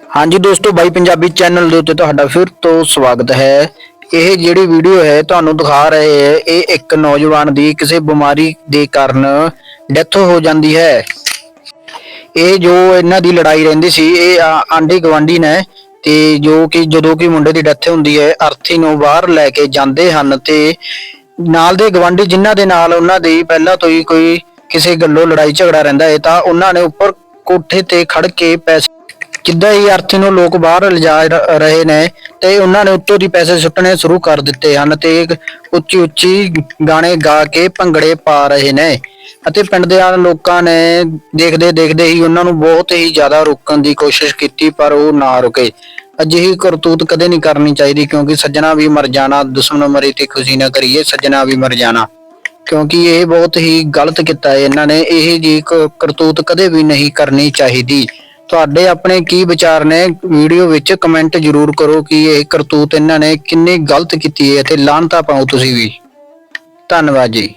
ਹਾਂਜੀ ਦੋਸਤੋ ਬਾਈ ਪੰਜਾਬੀ ਚੈਨਲ ਦੇ ਉੱਤੇ ਤੁਹਾਡਾ ਫਿਰ ਤੋਂ ਸਵਾਗਤ ਹੈ। ਇਹ ਜਿਹੜੀ ਵੀਡੀਓ ਹੈ ਤੁਹਾਨੂੰ ਦਿਖਾ ਰਹੇ ਹੈ, ਇਹ ਇੱਕ ਨੌਜਵਾਨ ਦੀ ਕਿਸੇ ਬਿਮਾਰੀ ਦੇ ਕਾਰਨ ਡੈਥ ਹੋ ਜਾਂਦੀ ਹੈ। ਇਹ ਜੋ ਇਹਨਾਂ ਦੀ ਲੜਾਈ ਰਹਿੰਦੀ ਸੀ, ਇਹ ਆਂਢੀ ਗਵਾਂਢੀ ਨੇ ਤੇ ਜੋ ਕਿ ਜਦੋਂ ਕਿ ਮੁੰਡੇ ਦੀ ਡੈਥ ਹੁੰਦੀ ਹੈ, ਅਰਥੀ ਨੂੰ ਬਾਹਰ ਲੈ ਕੇ ਜਾਂਦੇ ਹਨ ਤੇ ਨਾਲ ਦੇ ਗਵਾਂਢੀ ਜਿਨ੍ਹਾਂ ਦੇ ਨਾਲ ਉਹਨਾਂ ਦੀ ਪਹਿਲਾਂ ਤੋਂ ਹੀ ਕੋਈ ਕਿਸੇ ਗੱਲੋਂ ਲੜਾਈ ਝਗੜਾ ਰਹਿੰਦਾ ਹੈ ਤਾਂ ਉਹਨਾਂ ਨੇ ਉੱਪਰ ਕੋਠੇ ਤੇ ਖੜ ਕੇ ਪੈਸੇ ਜਿੱਦਾਂ ਹੀ ਅਰਥੀ ਨੂੰ ਲੋਕ ਬਾਹਰ ਲਿਜਾ ਰ- ਰਹੇ ਨੇ ਤੇ ਉਹਨਾਂ ਨੇ ਉੱਤੋਂ ਦੀ ਪੈਸੇ ਸੁੱਟਣੇ ਸ਼ੁਰੂ ਕਰ ਦਿੱਤੇ ਹਨ ਤੇ ਉੱਚੀ ਉੱਚੀ ਗਾਣੇ ਗਾ ਕੇ ਭੰਗੜੇ ਪਾ ਰਹੇ ਨੇ ਅਤੇ ਪਿੰਡ ਦੇ ਆਲੇ ਲੋਕਾਂ ਨੇ ਦੇਖਦੇ ਦੇਖਦੇ ਹੀ ਉਹਨਾਂ ਨੂੰ ਬਹੁਤ ਹੀ ਜ਼ਿਆਦਾ ਰੋਕਣ ਦੀ ਕੋਸ਼ਿਸ਼ ਕੀਤੀ ਪਰ ਉਹ ਨਾ ਰੁਕੇ। ਅਜਿਹੀ ਕਰਤੂਤ ਕਦੇ ਨਹੀਂ ਕਰਨੀ ਚਾਹੀਦੀ ਕਿਉਂਕਿ ਸੱਜਣਾ ਵੀ ਮਰ ਜਾਣਾ, ਦੁਸ਼ਮਣ ਮਰੇ ਤੇ ਖੁਸ਼ੀ ਨਾ ਕਰੀਏ, ਸੱਜਣਾ ਵੀ ਮਰ ਜਾਣਾ। ਕਿਉਂਕਿ ਇਹ ਬਹੁਤ ਹੀ ਗਲਤ ਕੀਤਾ ਹੈ ਇਹਨਾਂ ਨੇ, ਇਹ ਜੀ ਕ- ਕਰਤੂਤ ਕਦੇ ਵੀ ਨਹੀਂ ਕਰਨੀ ਚਾਹੀਦੀ। ਤੁਹਾਡੇ ਆਪਣੇ ਕੀ ਵਿਚਾਰ ਨੇ? ਵੀਡੀਓ ਵਿੱਚ ਕਮੈਂਟ ਜ਼ਰੂਰ ਕਰੋ ਕਿ ਇਹ ਕਰਤੂਤ ਇਹਨਾਂ ਨੇ ਕਿੰਨੀ ਗਲਤ ਕੀਤੀ ਹੈ ਤੇ ਲਾਹਨਤਾ ਪਾਓ ਤੁਸੀਂ ਵੀ। ਧੰਨਵਾਦ ਜੀ।